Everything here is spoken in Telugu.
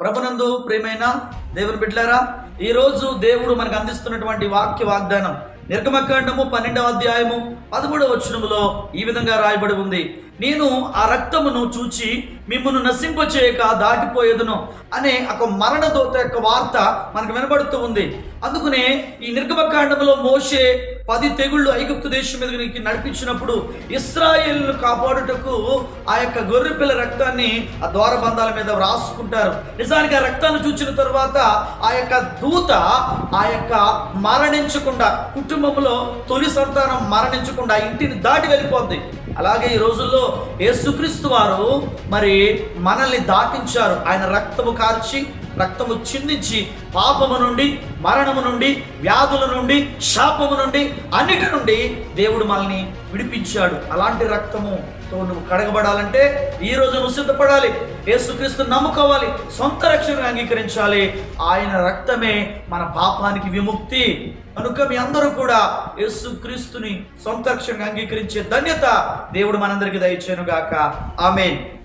ప్రభునందు ప్రేమైన దేవుని బిడ్డలారా ఈ రోజు దేవుడు మనకు అందిస్తున్నటువంటి వాక్య వాగ్దానం నిర్గమకాండము పన్నెండవ అధ్యాయము పదమూడవ వచనములో ఈ విధంగా రాయబడి ఉంది. నేను ఆ రక్తమును చూచి మిమ్మల్ని నశింపచేయక దాటిపోయేదును అనే ఒక మరణదోత యొక్క వార్త మనకు వినబడుతూ ఉంది. అందుకనే ఈ నిర్గమకాండములో మోషే పది తెగుళ్ళు ఐగుప్తు దేశం మీదకి నడిపించినప్పుడు ఇస్రాయేల్ను కాపాడుటకు ఆ యొక్క గొర్రెపిల్ల రక్తాన్ని ఆ ద్వారబంధాల మీద వ్రాసుకుంటారు. నిజానికి ఆ రక్తాన్ని చూచిన తర్వాత ఆ యొక్క దూత ఆ యొక్క మరణించకుండా కుటుంబంలో తొలి సంతానం మరణించకుండా ఇంటిని దాటి వెళ్ళిపోద్ది. అలాగే ఈ రోజుల్లో యేసుక్రీస్తు వారు మరి మనల్ని దాటించారు. ఆయన రక్తము కార్చి రక్తము చిందించి పాపము నుండి మరణము నుండి వ్యాధుల నుండి శాపము నుండి అన్నిటి నుండి దేవుడు మనల్ని విడిపించాడు. అలాంటి రక్తము నువ్వు కడగబడాలంటే ఈ రోజు నువ్వు సిద్ధపడాలి. యేసుక్రీస్తు నమ్ముకోవాలి. సొంత రక్షణను అంగీకరించాలి. ఆయన రక్తమే మన పాపానికి విముక్తి. కనుక మీ అందరూ కూడా యేసుక్రీస్తుని సొంత రక్షణగా అంగీకరించే ధన్యత దేవుడు మనందరికీ దయచేయను గాక ఆమెన్.